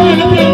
রেখে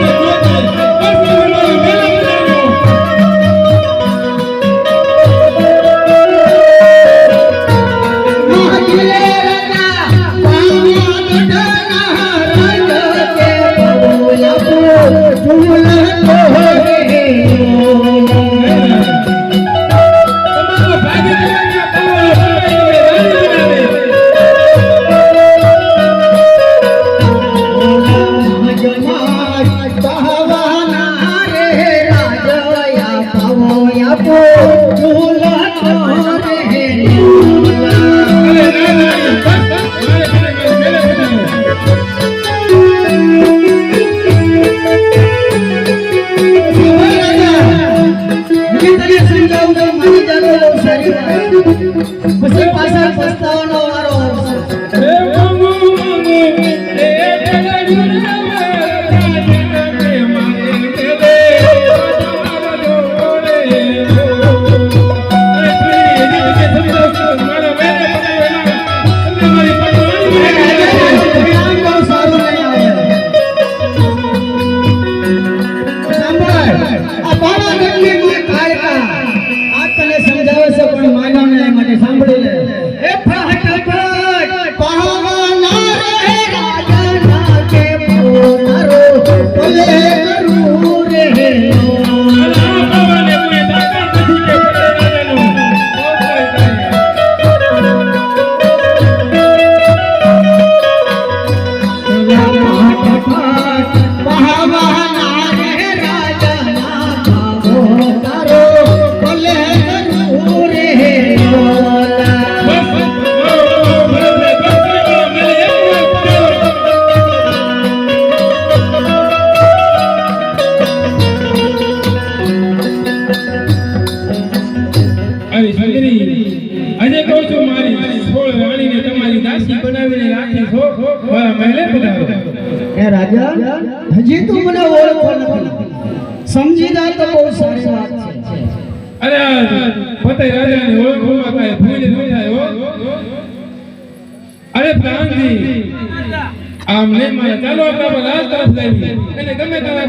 પછી પાછળ પસ્તાવાનો વારો આજે કહું છું મારી સોળ રાણીને તમારી દાસી બનાવીને રાખી છો? મારા મહેલે પધારો. હે રાજા હજી તું મને ઓળખો નથી. સમજી જા તો બહુ સારી વાત છે. અરે આ રાજાને રાજાની ઓળખ હોવા કાંઈ ભૂલ ન થાય હો. અરે પ્રાણજી આમ નહીં મારે ચાલો આપણે રાજ તરફ જઈએ એને ગમે ત્યારે